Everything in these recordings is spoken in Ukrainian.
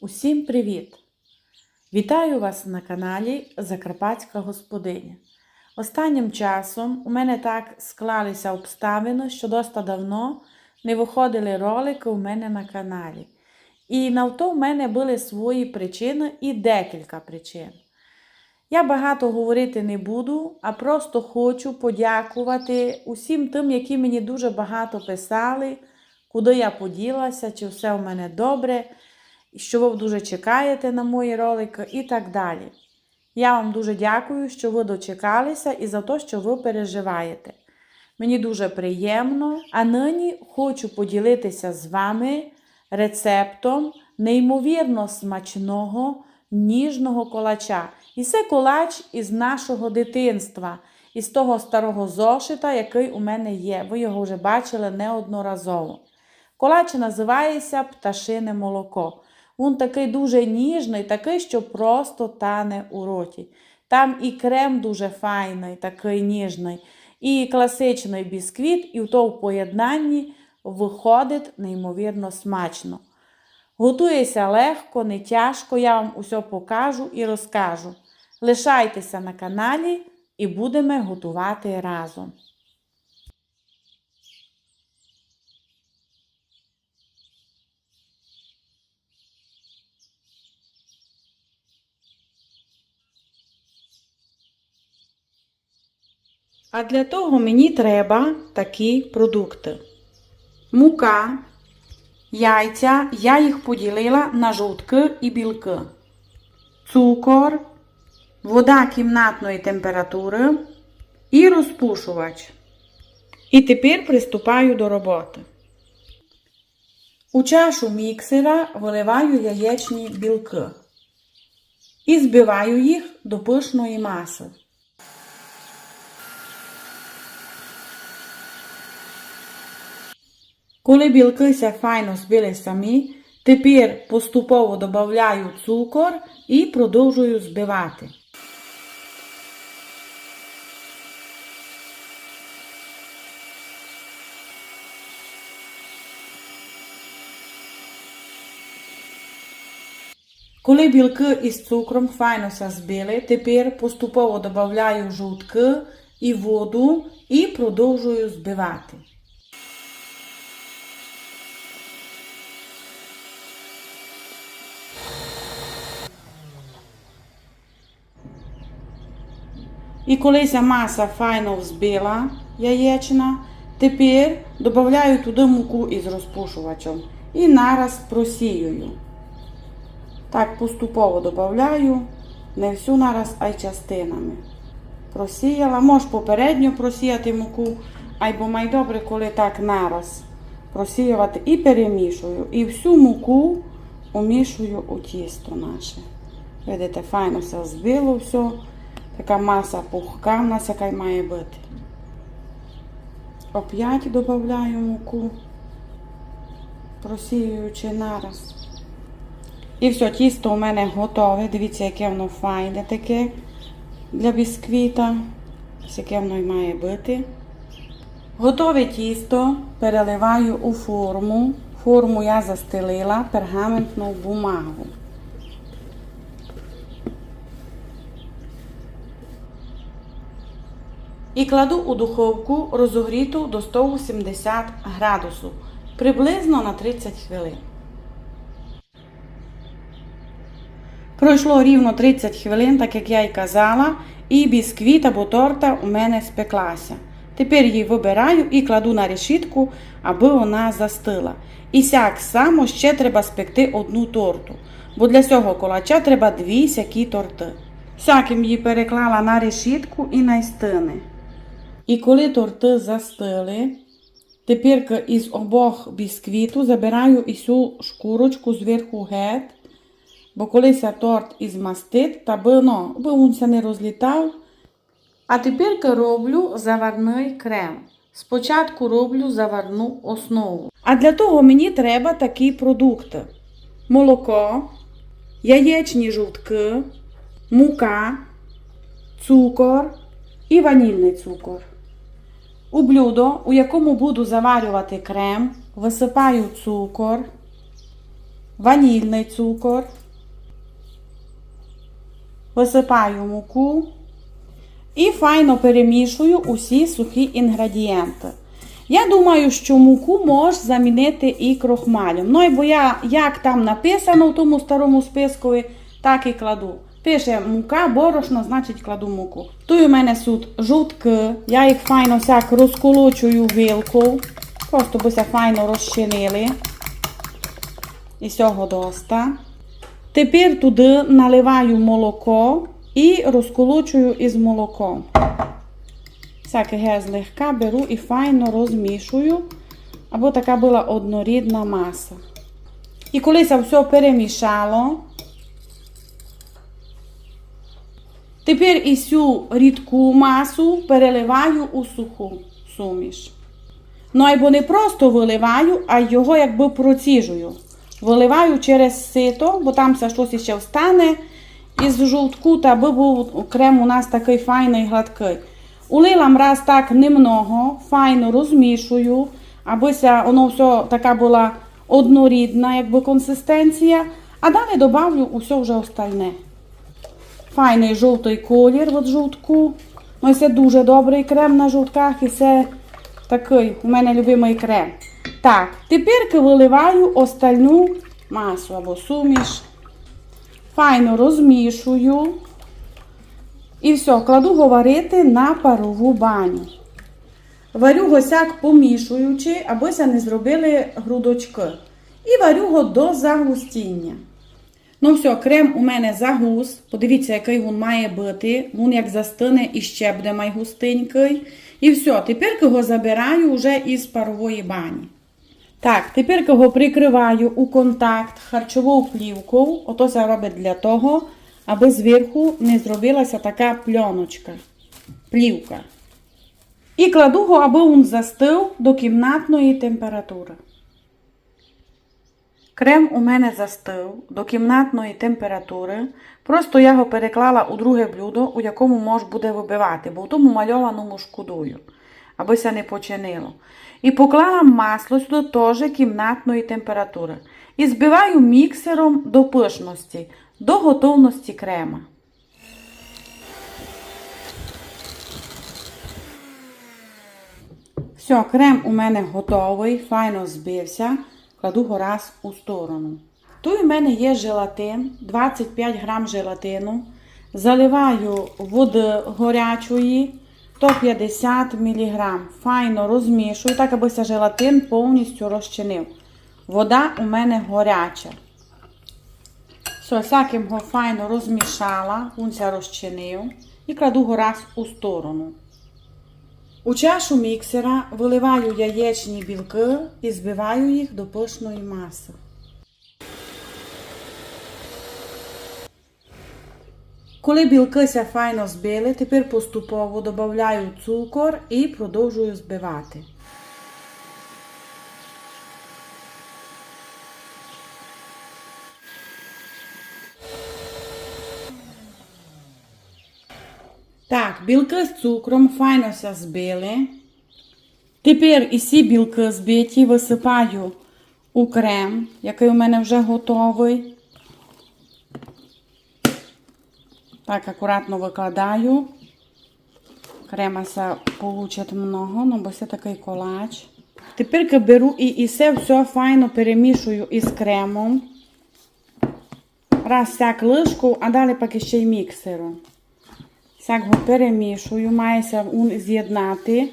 Усім привіт! Вітаю вас на каналі Закарпатська Господиня. Останнім часом у мене так склалися обставини, що доста давно не виходили ролики у мене на каналі. І на то в мене були свої причини і декілька причин. Я багато говорити не буду, а просто хочу подякувати усім тим, які мені дуже багато писали, куди я поділася, чи все у мене добре, що ви дуже чекаєте на мої ролики і так далі. Я вам дуже дякую, що ви дочекалися і за те, що ви переживаєте. Мені дуже приємно, а нині хочу поділитися з вами рецептом неймовірно смачного ніжного колача. І це колач із нашого дитинства, із того старого зошита, який у мене є. Ви його вже бачили неодноразово. Колач називається пташине молоко. Він такий дуже ніжний, такий, що просто тане у роті. Там і крем дуже файний, такий ніжний, і класичний бісквіт, і в то в поєднанні виходить неймовірно смачно. Готується легко, не тяжко, я вам усе покажу і розкажу. Лишайтеся на каналі і будемо готувати разом. А для того мені треба такі продукти. Мука, яйця, я їх поділила на жовтки і білки. Цукор, вода кімнатної температури і розпушувач. І тепер приступаю до роботи. У чашу міксера виливаю яєчні білки і збиваю їх до пишної маси. Коли білкися файно збили самі, тепер поступово додаю цукор і продовжую збивати. Коли білки із цукром файно се збили, тепер поступово додаю жовтки і воду і продовжую збивати. І коли ця маса файно взбила яєчна, тепер додаю туди муку із розпушувачем і нараз просіюю. Так поступово додаю, не всю нараз, а й частинами. Просіяла, можеш попередньо просіяти муку, або май добре, коли так нараз просіювати і перемішую. І всю муку умішую у тісто наше. Видите, файно все збило все. Така маса пухка в нас яка має бути. Оп'ять додаю муку, просіюючи нараз. І все, тісто у мене готове. Дивіться, яке воно файне таке для бісквіта. Ось яке воно й має бути. Готове тісто переливаю у форму. Форму я застелила пергаментну бумагу. І кладу у духовку розогріту до 180 градусів, приблизно на 30 хвилин. Пройшло рівно 30 хвилин, так як я й казала, і бісквіт або торта у мене спеклася. Тепер її вибираю і кладу на решітку, аби вона застила. І сяк само ще треба спекти одну торту, бо для цього колача треба дві сякі торти. Всяким її переклала на решітку і на стини. І коли торти застили, тепер із обох бісквіту забираю і цю шкурочку зверху геть, бо коли ся торт із та би, ну, би він не розлітав. А тепер роблю заварний крем. Спочатку роблю заварну основу. А для того мені треба такі продукти: молоко, яєчні жовтки, мука, цукор і ванільний цукор. У блюдо, у якому буду заварювати крем, висипаю цукор, ванільний цукор, висипаю муку і файно перемішую усі сухі інгредієнти. Я думаю, що муку можеш замінити і крохмалем. Ну, бо я, як там написано в тому старому списку, так і кладу. Пише мука, борошно, значить кладу муку. Тут у мене тут жовтки, я їх файно всяк розколочую вилкою, просто би файно розчинили. І цього доста. Тепер туди наливаю молоко і розколочую із молоком. Всяке ге злегка беру і файно розмішую, аби така була однорідна маса. І коли це все перемішало, тепер і цю рідку масу переливаю у суху суміш. Ну, або не просто виливаю, а його якби проціжую. Виливаю через сито, бо там все щось ще встане із жовтку, та аби був крем у нас такий файний гладкий. Улила раз так немного, файно розмішую, аби воно все така була однорідна якби консистенція, а далі додавлю усе вже остальне. Файний жовтий колір від жовтку. Ну, це дуже добрий крем на жовтках, і це такий у мене любимий крем. Так, тепер виливаю остальну масу або суміш. Файно розмішую. І все, кладу говорити на парову баню. Варю госяк помішуючи, абося не зробили грудочки. І варю його до загустіння. Ну все, крем у мене загус. Подивіться, який він має бути. Він як застине і ще буде майгустенький. І все, тепер його забираю вже із парової бані. Так, тепер його прикриваю у контакт харчовою плівкою. Ото це робить для того, аби зверху не зробилася така пленочка, плівка. І кладу його, аби він застив до кімнатної температури. Крем у мене застив до кімнатної температури. Просто я його переклала у друге блюдо, у якому мож буде вибивати, бо в тому мальованому шкодую, аби це не починило. І поклала масло сюди теж кімнатної температури. І збиваю міксером до пишності, до готовності крема. Все, крем у мене готовий, файно збився. Кладу його раз у сторону. Тут у мене є желатин, 25 грам желатину. Заливаю води горячої 150 мг. Файно розмішую, так аби желатин повністю розчинив. Вода у мене горяча. Все, всяким його файно розмішала, він розчинив і кладу його раз у сторону. У чашу міксера виливаю яєчні білки і збиваю їх до пишної маси. Коли білки ся файно збили, тепер поступово додаю цукор і продовжую збивати. Так, білки з цукром файно ся збили. Тепер і ці білки збиті висипаю у крем, який у мене вже готовий. Так, акуратно викладаю. Крема ся получить много, ну бо це такий колач. Тепер беру і, і це все файно перемішую із кремом. Раз так лишку, а далі поки ще й міксером. Так його перемішую, мається з'єднати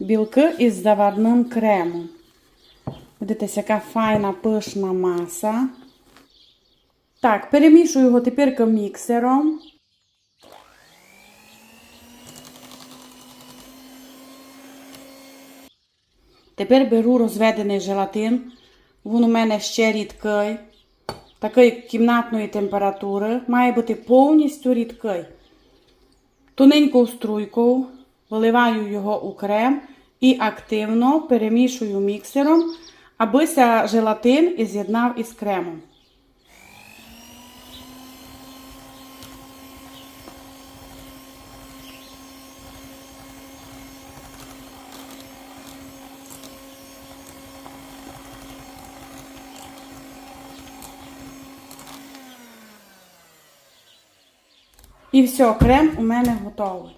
білки із заварним кремом. Видите, яка файна пишна маса. Так, перемішую його тепер міксером. Тепер беру розведений желатин. Він у мене ще рідкий, такої кімнатної температури. Має бути повністю рідкий. Тоненькою струйкою виливаю його у крем і активно перемішую міксером, аби желатин з'єднав із кремом. І все, крем у мене готовий.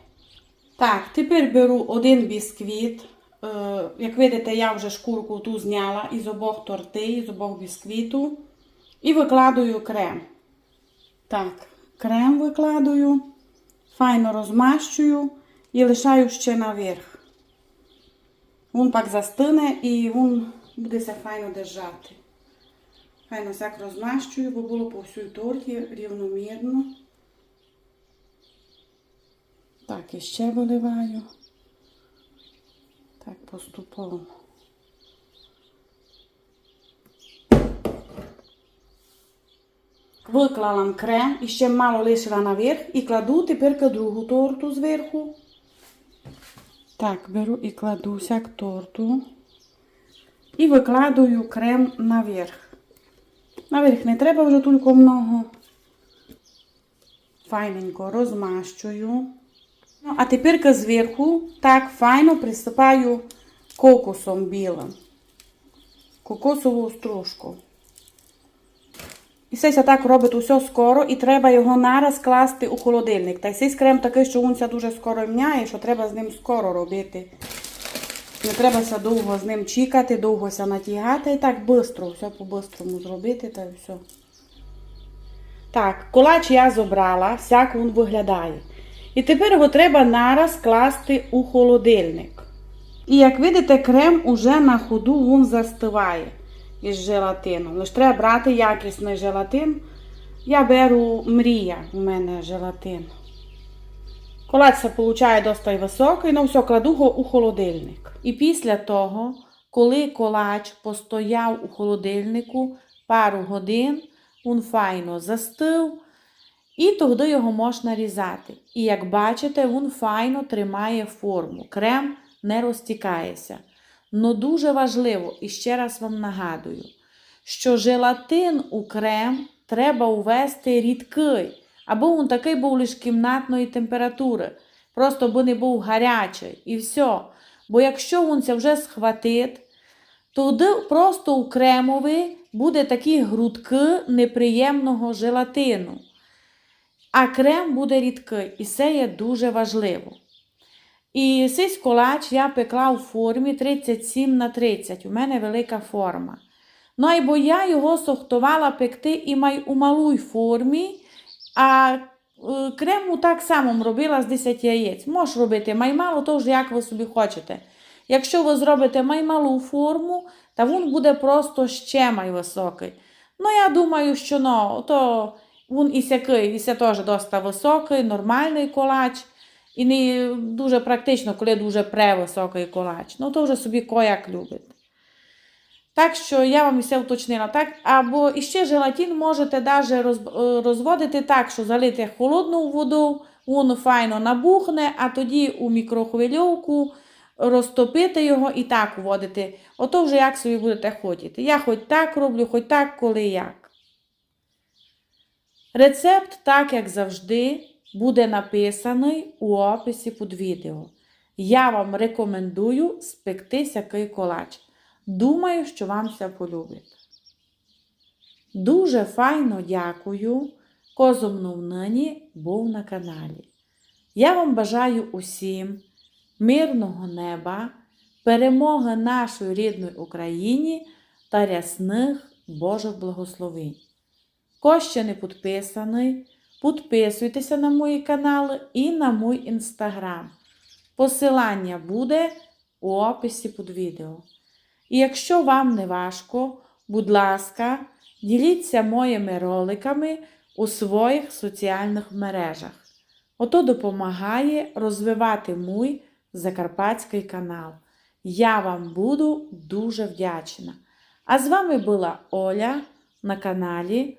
Так, тепер беру один бісквіт. Е, як видите, я вже шкурку ту зняла із обох торти, із обох бісквіту. І викладую крем. Так, крем викладую, файно розмащую і лишаю ще наверх. Він пак застине і він буде се файно держати. Файно всяк розмащую, бо було по всій торті рівномірно. Так, і ще виливаю. Так, поступово. Виклала крем і ще мало лишила наверх і кладу тепер другу торту зверху. Так, беру і кладу сяк торту. І викладаю крем наверх. Наверх не треба вже тільки много. Файненько розмащую. Ну, а тепер зверху так файно присипаю кокосом білим. Кокосову стружку. І це так робить усе скоро, і треба його нараз класти у холодильник. Та й крем такий, що він дуже скоро мняє, що треба з ним скоро робити. Не треба ся довго з ним чекати, довго ся натягати. І так швидко, все по-бистрому зробити та й все. Так, колач я зобрала, всяк він виглядає. І тепер його треба нараз класти у холодильник. І як видите, крем уже на ходу він застиває із желатином. Лише треба брати якісний желатин. Я беру мрія, у мене желатин. Це виходить досить високий, ну все, кладу його у холодильник. І після того, коли колач постояв у холодильнику пару годин, він файно застив, і тоді його можна різати. І як бачите, він файно тримає форму. Крем не розтікається. Но дуже важливо, і ще раз вам нагадую, що желатин у крем треба увести рідкий, або він такий був лише кімнатної температури, просто би не був гарячий і все. Бо якщо він це вже схватить, тоді просто у кремові буде такі грудки неприємного желатину. А крем буде рідкий, і це є дуже важливо. І цей колач я пекла у формі 37 на 30. У мене велика форма. Ну, і бо я його сохтувала пекти і май у малій формі, а е, крему так само робила з 10 яєць. Можеш робити май мало, то вже як ви собі хочете. Якщо ви зробите май малу форму, то він буде просто ще май високий. Ну, я думаю, що ну, то він і сякий, і це теж досить високий, нормальний колач. І не дуже практично, коли дуже превисокий колач. Ну, то вже собі кояк любить. Так що я вам все уточнила. так? Або іще желатин можете даже розводити так, що залити холодну воду, воно файно набухне, а тоді у мікрохвильовку розтопити його і так вводити. Ото вже як собі будете хотіти. Я хоч так роблю, хоч так, коли як. Рецепт, так як завжди, буде написаний у описі під відео. Я вам рекомендую спекти сякий колач. Думаю, що вам це полюбить. Дуже файно дякую, козом нині був на каналі. Я вам бажаю усім мирного неба, перемоги нашої рідної Україні та рясних Божих благословень. Хто ще не підписаний, підписуйтеся на мої канали і на мій інстаграм. Посилання буде у описі під відео. І якщо вам не важко, будь ласка, діліться моїми роликами у своїх соціальних мережах. Ото допомагає розвивати мій закарпатський канал. Я вам буду дуже вдячна. А з вами була Оля на каналі